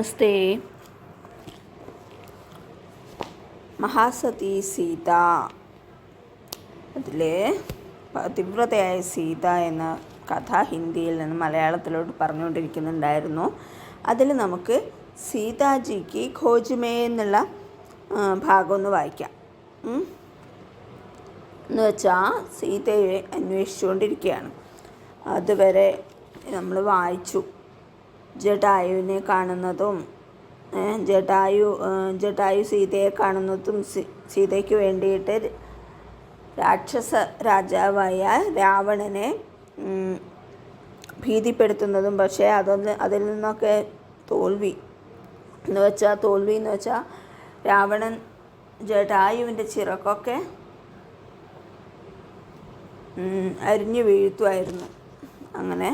നമസ്തേ. മഹാസതി സീത. അതിൽ തീവ്രതയായ സീത എന്ന കഥ ഹിന്ദിയിൽ നിന്ന് മലയാളത്തിലോട്ട് പറഞ്ഞുകൊണ്ടിരിക്കുന്നുണ്ടായിരുന്നു. അതിൽ നമുക്ക് സീതാജിക്ക് ഖോജുമേ എന്നുള്ള ഭാഗം ഒന്ന് വായിക്കാം. എന്നുവെച്ചാൽ എന്ന് വെച്ചാൽ സീതയെ അന്വേഷിച്ചുകൊണ്ടിരിക്കുകയാണ്. അതുവരെ നമ്മൾ വായിച്ചു. ജടായുവിനെ കാണുന്നതും ജടായു ജടായു സീതയെ കാണുന്നതും സീതയ്ക്ക് വേണ്ടിയിട്ട് രാക്ഷസ രാജാവായ രാവണനെ ഭീതിപ്പെടുത്തുന്നതും പക്ഷേ അതൊന്ന് അതിൽ നിന്നൊക്കെ തോൽവി. എന്ന് വെച്ചാൽ തോൽവി എന്ന് വെച്ചാൽ രാവണൻ ജടായുവിന്റെ ചിറക്കൊക്കെ അരിഞ്ഞു വീഴ്ത്തുമായിരുന്നു അങ്ങനെ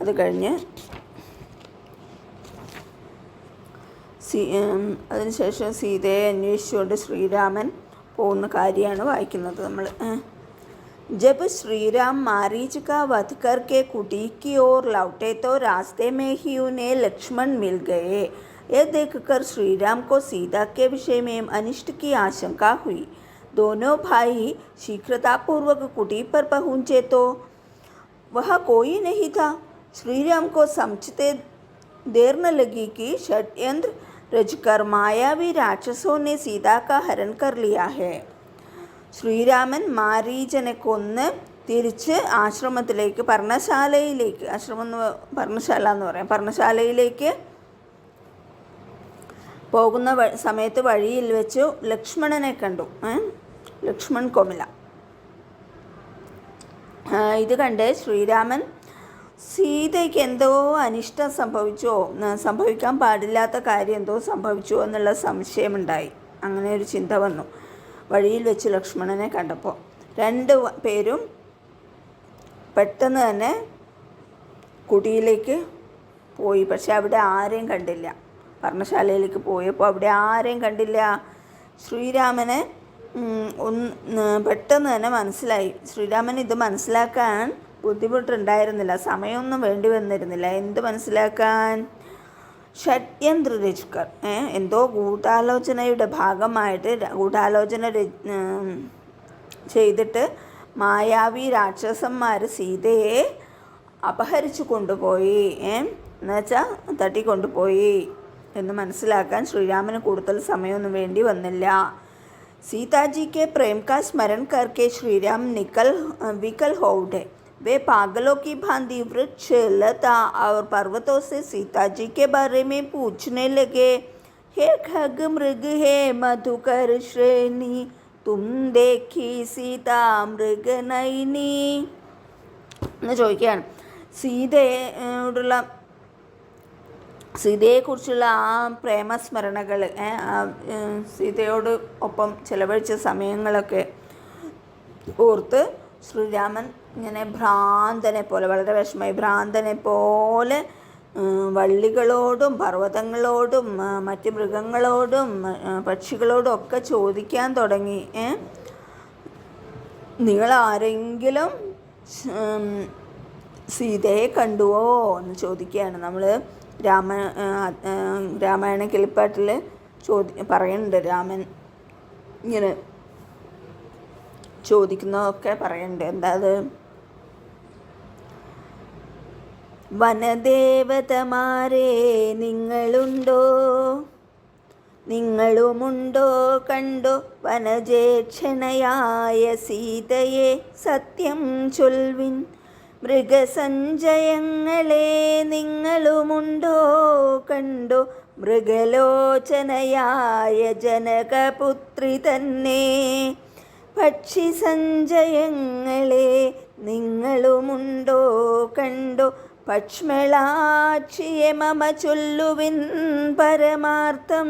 അത് കഴിഞ്ഞ് സീ ഉം, അതിനുശേഷം സീതയെ അന്വേഷിച്ചുകൊണ്ട് ശ്രീരാമൻ പോകുന്ന കാര്യമാണ് വായിക്കുന്നത് നമ്മൾ जब श्री राम मारीच का वध करके कुटी की ओर लौटे तो रास्ते में ही उन्हें लक्ष्मण मिल गए यह देखकर श्री राम को सीता के विषय में अनिष्ट की आशंका हुई दोनों भाई शीघ्रतापूर्वक कुटी पर पहुँचे तो वह कोई नहीं था श्री राम को समझते देर न लगी कि षड्यंत्र रचकर मायावी राक्षसों ने सीता का हरण कर लिया है ശ്രീരാമൻ മാരീചനെ കൊന്ന് തിരിച്ച് ആശ്രമത്തിലേക്ക് പർണശാലയിലേക്ക് ആശ്രമം എന്ന് പ- പർണശാല എന്ന് പറയാം പർണശാലയിലേക്ക് പോകുന്ന വ- സമയത്ത് വഴിയിൽ വെച്ചു ലക്ഷ്മണനെ കണ്ടു ഏ? ലക്ഷ്മൺ കൊമില ആ, ഇത് കണ്ട് ശ്രീരാമൻ സീതയ്ക്ക് എന്തോ അനിഷ്ടം സംഭവിച്ചോ? സംഭവിക്കാൻ പാടില്ലാത്ത കാര്യം എന്തോ സംഭവിച്ചോ എന്നുള്ള സംശയമുണ്ടായി. അങ്ങനെ ഒരു ചിന്ത വന്നു. വഴിയിൽ വെച്ച് ലക്ഷ്മണനെ കണ്ടപ്പോൾ. രണ്ട് പേരും പെട്ടെന്ന് തന്നെ കുടിയിലേക്ക് പോയി. പക്ഷെ അവിടെ ആരെയും കണ്ടില്ല. പർണശാലയിലേക്ക് പോയപ്പോൾ അവിടെ ആരെയും കണ്ടില്ല. ശ്രീരാമനെ ഒന്ന് പെട്ടെന്ന് തന്നെ മനസ്സിലായി. ശ്രീരാമൻ ഇത് മനസ്സിലാക്കാൻ ബുദ്ധിമുട്ടുണ്ടായിരുന്നില്ല സമയമൊന്നും വേണ്ടി വന്നിരുന്നില്ല എന്ത് മനസ്സിലാക്കാൻ ഷഡ്യന്ത്ര രചുക്കർ ഏ, എന്തോ ഗൂഢാലോചനയുടെ ഭാഗമായിട്ട് ര- ഗൂഢാലോചന ര- ഉം, ചെയ്തിട്ട് മായാവി രാക്ഷസന്മാർ സീതയെ അപഹരിച്ചു കൊണ്ടുപോയി ഏ എന്നുവെച്ചാൽ തട്ടിക്കൊണ്ടുപോയി എന്ന് മനസ്സിലാക്കാൻ ശ്രീരാമന് കൂടുതൽ സമയമൊന്നും വേണ്ടി വന്നില്ല सीताजी के प्रेम का स्मरण करके श्री राम निकल विकल हो उठे वे पागलों की भांति वृक्ष लता और पर्वतों से सीता जी के बारे में पूछने लगे हे खग मृग हे मधुकर श्रेणी तुम देखी सीता मृग नैनी എന്ന് ചോദിക്കുകയാണ് സീതയോടുള്ള സീതയെക്കുറിച്ചുള്ള ആ പ്രേമസ്മരണകൾ ഏ, ആ, ഏ, സീതയോട് ഒപ്പം ചിലവഴിച്ച സമയങ്ങളൊക്കെ ഓർത്ത് ശ്രീരാമൻ ഇങ്ങനെ ഭ്രാന്തനെ പോലെ വളരെ വിഷമമായി ഭ്രാന്തനെ പോലെ വള്ളികളോടും പർവതങ്ങളോടും മറ്റ് മൃഗങ്ങളോടും പക്ഷികളോടും ഒക്കെ ചോദിക്കാൻ തുടങ്ങി. നിങ്ങൾ ആരെങ്കിലും സീതയെ കണ്ടുവോ? എന്ന് ചോദിക്കുകയാണ്. നമ്മൾ രാമ രാമായണ കിളിപ്പാട്ടിൽ ചോദി പറയുന്നുണ്ട് രാമൻ ഇങ്ങനെ ചോദിക്കുന്നതൊക്കെ പറയുന്നുണ്ട്. എന്താ അത് വനദേവതമാരെ നിങ്ങളുണ്ടോ? നിങ്ങളുമുണ്ടോ കണ്ടോ? വനജേക്ഷണയായ സീതയെ സത്യം ചൊൽവിൻ മൃഗസഞ്ചയങ്ങളെ നിങ്ങളുമുണ്ടോ കണ്ടോ? മൃഗലോചനയായ ജനകപുത്രി തന്നെ പക്ഷി സഞ്ചയങ്ങളെ നിങ്ങളുമുണ്ടോ കണ്ടോ? പക്ഷ്മളാക്ഷിയെ മമ ചൊല്ലുവിൻ പരമാർത്ഥം.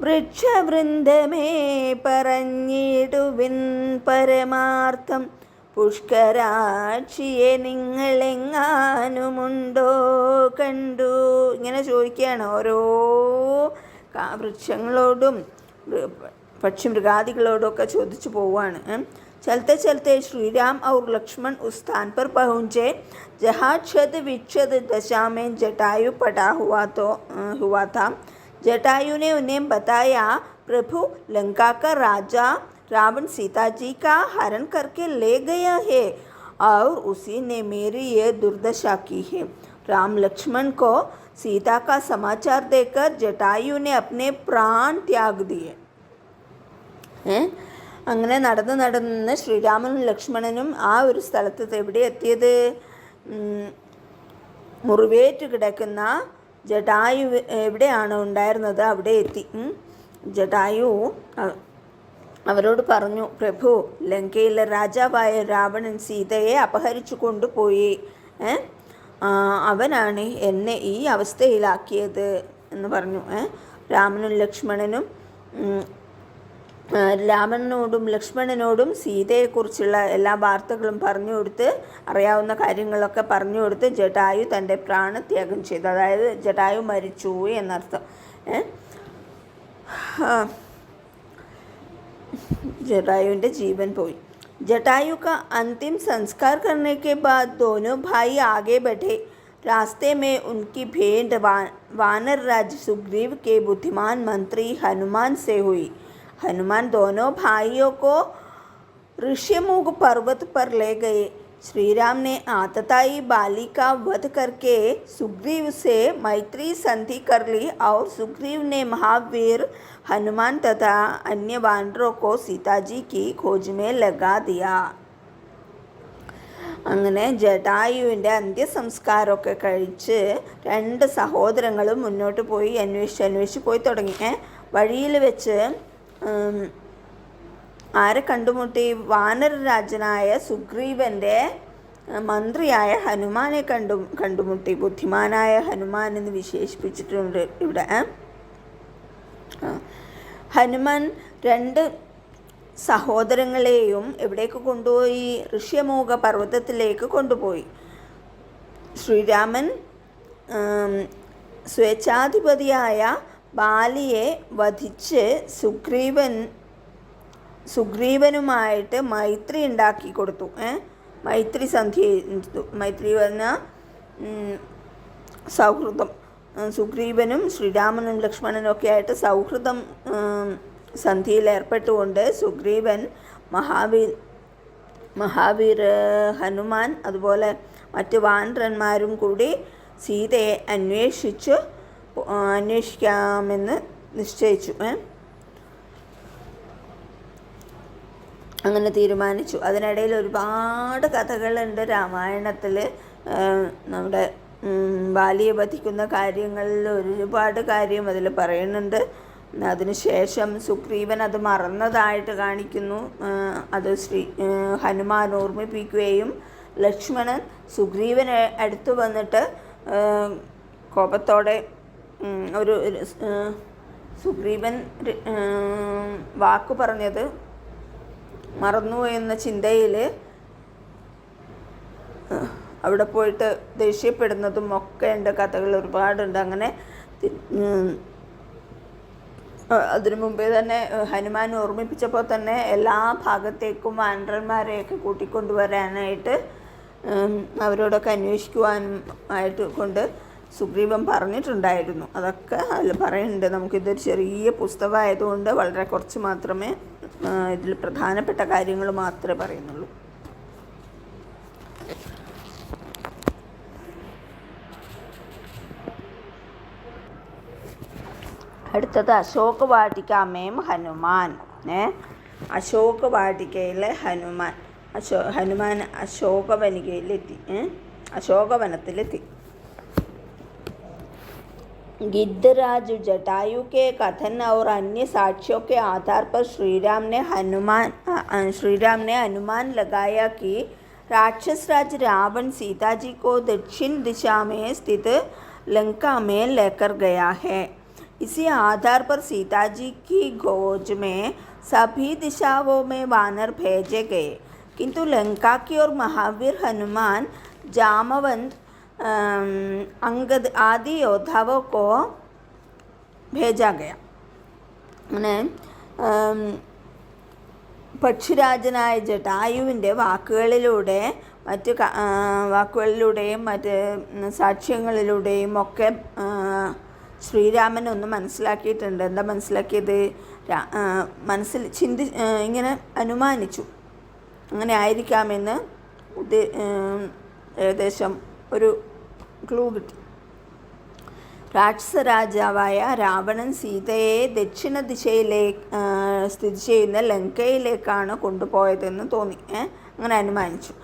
വൃക്ഷവൃന്ദമേ പറഞ്ഞിടുവിൻ പരമാർത്ഥം. പുഷ്കരാക്ഷിയെ നിങ്ങളെങ്ങാനുമുണ്ടോ കണ്ടു? ഇങ്ങനെ ചോദിക്കുകയാണ് ഓരോ വൃക്ഷങ്ങളോടും മൃ- പക്ഷിമൃഗാദികളോടൊക്കെ ചോദിച്ചു പോവുകയാണ് ഉം. चलते चलते श्री राम और लक्ष्मण उस स्थान पर पहुँचे जहाँ छद विच्छद दशा में जटायु पड़ा हुआ तो अ, हुआ था जटायु ने उन्हें बताया प्रभु लंका का राजा रावण सीता जी का हरण करके ले गया है और उसी ने मेरी ये दुर्दशा की है राम लक्ष्मण को सीता का समाचार देकर जटायु ने अपने प्राण त्याग दिए ഏ അങ്ങനെ നടന്ന് നടന്ന് ശ്രീരാമനും ലക്ഷ്മണനും ആ ഒരു സ്ഥലത്ത് എവിടെ എത്തിയത്? മുറിവേറ്റ് കിടക്കുന്ന ജടായു എവിടെയാണ് ഉണ്ടായിരുന്നത്? അവിടെ എത്തി. ജടായു അവരോട് പറഞ്ഞു പ്രഭു ലങ്കയിലെ രാജാവായ രാവണൻ സീതയെ അപഹരിച്ചു കൊണ്ടുപോയി. അവനാണ് എന്നെ ഈ അവസ്ഥയിലാക്കിയത്. എന്ന് പറഞ്ഞു. രാമനും ലക്ഷ്മണനും രാമനോടും ലക്ഷ്മണനോടും സീതയെക്കുറിച്ചുള്ള എല്ലാ വാർത്തകളും പറഞ്ഞു കൊടുത്ത് അറിയാവുന്ന കാര്യങ്ങളൊക്കെ പറഞ്ഞു കൊടുത്ത് ജടായു തൻ്റെ പ്രാണത്യാഗം ചെയ്തു അതായത് ജടായു മരിച്ചു എന്നർത്ഥം ഏ ആ, जटायु जीवन पोई जटायु का अंतिम संस्कार करने के बाद दोनों भाई आगे बढ़े रास्ते में उनकी भेंट वा, वानर राज सुग्रीव के बुद्धिमान मंत्री हनुमान से हुई हनुमान दोनों भाइयों को ऋषिमुख पर्वत पर ले गए श्री राम ने आतताई बाली का वध करके सुग्रीव से मैत्री संधि कर ली और सुग्रीव ने महावीर हनुमान तथा अन्य वानरों को सीता जी की खोज में लगा दिया അങ്ങനെ ജടായുവിൻ്റെ അന്ത്യസംസ്കാരമൊക്കെ കഴിച്ച് രണ്ട് സഹോദരങ്ങളും മുന്നോട്ട് പോയി അന്വേഷിച്ച് അന്വേഷിച്ച് പോയി തുടങ്ങി ഏ വഴിയിൽ വെച്ച് ഉം, ആരെ കണ്ടുമുട്ടി? വാനരരാജനായ സുഗ്രീവന്റെ മന്ത്രിയായ ഹനുമാനെ കണ്ടു കണ്ടുമുട്ടി. ബുദ്ധിമാനായ ഹനുമാൻ എന്ന് വിശേഷിപ്പിച്ചിട്ടുണ്ട് ഇവിടെ. ഹനുമാൻ രണ്ട് സഹോദരങ്ങളെയും എവിടേക്ക് കൊണ്ടുപോയി? ഋഷ്യമോഹ പർവതത്തിലേക്ക് കൊണ്ടുപോയി. ശ്രീരാമൻ സ്വേച്ഛാധിപതിയായ ബാലിയെ വധിച്ച് സുഗ്രീവൻ സുഗ്രീവനുമായിട്ട് മൈത്രി ഉണ്ടാക്കി കൊടുത്തു മൈത്രി സന്ധി. മൈത്രി വന്ന സൗഹൃദം സുഗ്രീവനും ശ്രീരാമനും ലക്ഷ്മണനും ഒക്കെ ആയിട്ട് സൗഹൃദം സന്ധിയിൽ ഏർപ്പെട്ടുകൊണ്ട് സുഗ്രീവൻ മഹാവീർ മഹാവീർ ഹനുമാൻ അതുപോലെ മറ്റ് വാനരന്മാരും കൂടി സീതയെ അന്വേഷിച്ചു അന്വേഷിക്കാമെന്ന് നിശ്ചയിച്ചു അങ്ങനെ തീരുമാനിച്ചു. അതിനിടയിൽ ഒരുപാട് കഥകളുണ്ട്. രാമായണത്തിൽ നമ്മുടെ ബാലിയെ വധിക്കുന്ന കാര്യങ്ങളിൽ ഒരുപാട് കാര്യം അതിൽ പറയുന്നുണ്ട്. അതിനുശേഷം സുഗ്രീവൻ അത് മറന്നതായിട്ട് കാണിക്കുന്നു. അത് ശ്രീ ഹനുമാൻ ഓർമ്മിപ്പിക്കുകയും ലക്ഷ്മണൻ സുഗ്രീവനെ അടുത്ത് വന്നിട്ട് കോപത്തോടെ ഒരു സുഗ്രീവൻ വാക്കു പറഞ്ഞത് മറന്നു എന്ന ചിന്തയിൽ അവിടെ പോയിട്ട് ദേഷ്യപ്പെടുന്നതും ഒക്കെ ഉണ്ട് കഥകൾ ഒരുപാടുണ്ട്. അങ്ങനെ അതിനു മുമ്പേ തന്നെ ഹനുമാൻ ഓർമ്മിപ്പിച്ചപ്പോൾ തന്നെ എല്ലാ ഭാഗത്തേക്കും വാനരന്മാരെയൊക്കെ കൂട്ടിക്കൊണ്ടുവരാനായിട്ട് അവരോടൊക്കെ അന്വേഷിക്കുവാനും ആയിട്ട് കൊണ്ട് സുഗ്രീവൻ പറഞ്ഞിട്ടുണ്ടായിരുന്നു. അതൊക്കെ അതിൽ പറയുന്നുണ്ട്. നമുക്കിതൊരു ചെറിയ പുസ്തകമായതുകൊണ്ട് വളരെ കുറച്ച് മാത്രമേ ഇതിൽ പ്രധാനപ്പെട്ട കാര്യങ്ങൾ മാത്രമേ പറയുന്നുള്ളൂ. അടുത്തത് അശോക് വാടിക്കാമേം ഹനുമാൻ. ഏ? അശോക് വാടികയിലെ ഹനുമാൻ. അശോ ഹനുമാൻ അശോകവനികയിലെത്തി. അശോകവനത്തിലെത്തി. गिद्धराज जटायु के कथन और अन्य साक्ष्यों के आधार पर श्री राम ने हनुमान अ, अ, श्री राम ने अनुमान लगाया कि राक्षस राज रावण सीता जी को दक्षिण दिशा में स्थित लंका में लेकर गया है। इसी आधार पर सीता जी की गोज में सभी दिशाओं में वानर भेजे गए। किंतु लंका की ओर महावीर हनुमान जामवंत अंगद आदि योद्धाओं को भेजा गया અને പക്ഷിരാജനായ ജടായുവിന്റെ വാക്കുകളിലൂടെ മറ്റ് വാക്കുകളിലൂടെയും മറ്റ് സാക്ഷ്യങ്ങളിലൂടെയും ഒക്കെ ശ്രീരാമൻ ഒന്ന് മനസ്സിലാക്കിയിട്ടുണ്ട്. എന്താ മനസ്സിലാക്കിയത്? മനസ്സിൽ ചിന്തി ഇങ്ങനെ അനുമാനിച്ചു. അങ്ങനെ ആയിരിക്കാമെന്ന് ഉദ്ദേ ഏകദേശം ഒരു ക്ലൂ കിട്ടി. രാക്ഷസ രാജാവായ രാവണൻ സീതയെ ദക്ഷിണ ദിശയിലേ സ്ഥിതി ചെയ്യുന്ന ലങ്കയിലേക്കാണ് കൊണ്ടുപോയതെന്ന് തോന്നി. അങ്ങനെ അനുമാനിച്ചു.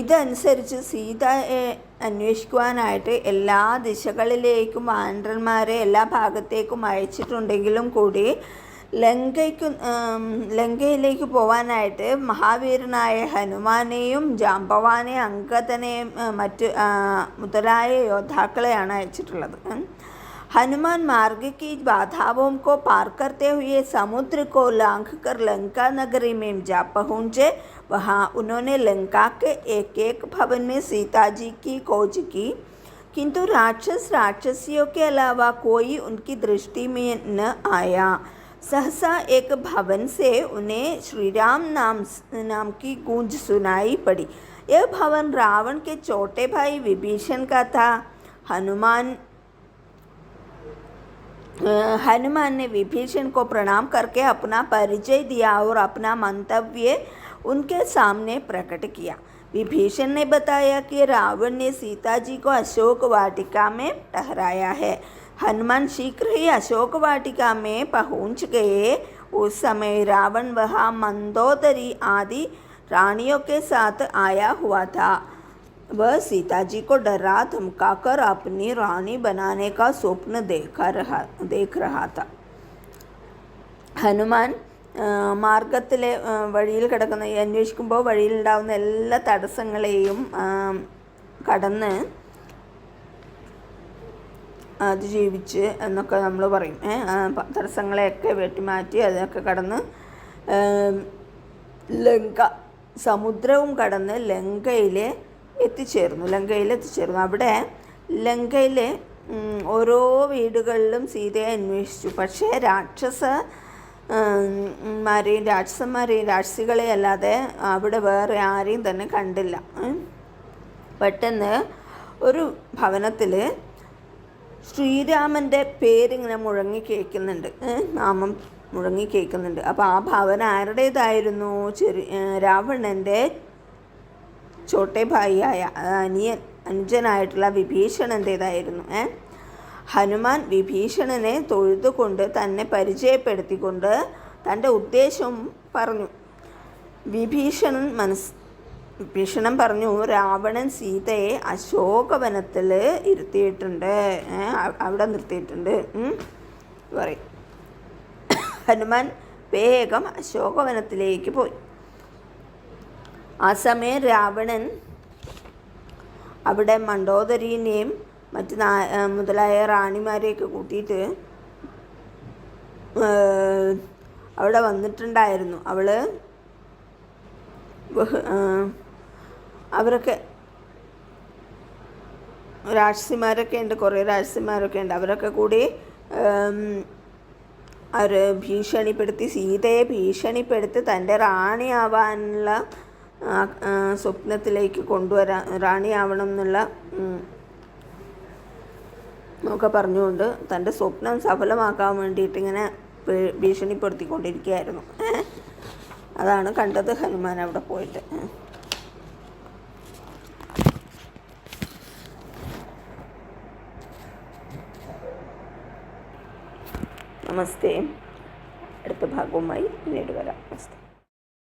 ഇതനുസരിച്ച് സീതയെ അന്വേഷിക്കുവാനായിട്ട് എല്ലാ ദിശകളിലേക്കും ആൻഡ്രന്മാരെ എല്ലാ ഭാഗത്തേക്കും അയച്ചിട്ടുണ്ടെങ്കിലും കൂടി ലങ്കയ്ക്ക് ഉം, ലങ്കയിലേക്ക് പോകാനായിട്ട് മഹാവീരനായ ഹനുമാനെയും ജാമ്പവാനെയും അങ്കദനെയും ആ, മറ്റ് ആ, മുതലായ യോദ്ധാക്കളെയാണ് അയച്ചിട്ടുള്ളത് ഉം. हनुमान मार्ग की बाधाओं को पार करते हुए समुद्र को लांघ कर लंका नगरी में जा पहुँचे वहाँ उन्होंने लंका के एक एक भवन में सीता जी की खोज की किंतु राक्षस राक्षसियों के अलावा कोई उनकी दृष्टि में न आया सहसा एक भवन से उन्हें श्रीराम नाम नाम की गूंज सुनाई पड़ी। यह भवन रावण के छोटे भाई विभीषण का था। हनुमान हनुमान ने विभीषण को प्रणाम करके अपना परिचय दिया और अपना मंतव्य उनके सामने प्रकट किया। विभीषण ने बताया कि रावण ने सीता जी को अशोक वाटिका में ठहराया है। हनुमान शीघ्र ही अशोक वाटिका में पहुंच गए उस समय रावण वहाँ मंदोदरी आदि रानियों के साथ आया हुआ था वह सीता जी को डरा धमकाकर अपनी रानी बनाने का स्वप्न देखा रहा देख रहा था ഹനുമാൻ മാർഗത്തിലെ ആ, വഴിയിൽ കിടക്കുന്ന ഈ അന്വേഷിക്കുമ്പോൾ വഴിയിലുണ്ടാകുന്ന എല്ലാ തടസ്സങ്ങളെയും ആ, കടന്ന് അതിജീവിച്ച് എന്നൊക്കെ നമ്മൾ പറയും. തടസ്സങ്ങളെയൊക്കെ വെട്ടിമാറ്റി അതിനൊക്കെ കടന്ന് ലങ്ക സമുദ്രവും കടന്ന് ലങ്കയിൽ എത്തിച്ചേർന്നു. ലങ്കയിൽ എത്തിച്ചേർന്നു. അവിടെ ലങ്കയിലെ ഓരോ വീടുകളിലും സീതയെ അന്വേഷിച്ചു. പക്ഷേ രാക്ഷസ മാരെയും രാക്ഷസന്മാരെയും രാക്ഷസികളെ അല്ലാതെ അവിടെ വേറെ ആരെയും തന്നെ കണ്ടില്ല. പെട്ടെന്ന് ഒരു ഭവനത്തിൽ ശ്രീരാമന്റെ പേരിങ്ങനെ മുഴങ്ങി കേൾക്കുന്നുണ്ട്. നാമം മുഴങ്ങി കേൾക്കുന്നുണ്ട്. അപ്പോൾ ആ ഭവനം ആരുടേതായിരുന്നു? ചെറിയ ഏ, രാവണന്റെ ചോട്ടേഭായിയായ അനിയൻ അനുജനായിട്ടുള്ള വിഭീഷണന്റേതായിരുന്നു ഏ ഹനുമാൻ വിഭീഷണനെ തൊഴുതുകൊണ്ട് തന്നെ പരിചയപ്പെടുത്തിക്കൊണ്ട് തന്റെ ഉദ്ദേശം പറഞ്ഞു. വിഭീഷണൻ മനസ് വിഭീഷണൻ പറഞ്ഞു രാവണൻ സീതയെ അശോകവനത്തിൽ ഇരുത്തിയിട്ടുണ്ട്. അവിടെ നിർത്തിയിട്ടുണ്ട്. പറയും. ഹനുമാൻ വേഗം അശോകവനത്തിലേക്ക് പോയി. ആ സമയം രാവണൻ അവിടെ മണ്ടോദരീനെയും മറ്റ് മുതലായ റാണിമാരെയൊക്കെ കൂട്ടിയിട്ട് അവിടെ വന്നിട്ടുണ്ടായിരുന്നു. അവൾ അവരൊക്കെ രാക്ഷസിമാരൊക്കെ ഉണ്ട് കുറേ രാക്ഷസിമാരൊക്കെ ഉണ്ട് അവരൊക്കെ കൂടി അവർ ഭീഷണിപ്പെടുത്തി സീതയെ ഭീഷണിപ്പെടുത്തി തന്റെ റാണിയാവാനുള്ള സ്വപ്നത്തിലേക്ക് കൊണ്ടുവരാൻ റാണിയാവണം എന്നുള്ള ഒക്കെ പറഞ്ഞുകൊണ്ട് തന്റെ സ്വപ്നം സഫലമാക്കാൻ വേണ്ടിയിട്ട് ഇങ്ങനെ ഭീഷണിപ്പെടുത്തിക്കൊണ്ടിരിക്കുകയായിരുന്നു? അതാണ് കണ്ടത് ഹനുമാൻ അവിടെ പോയിട്ട് നമസ്തേ. അടുത്ത ഭാഗവുമായി പിന്നീട് വരാം. നമസ്തേ.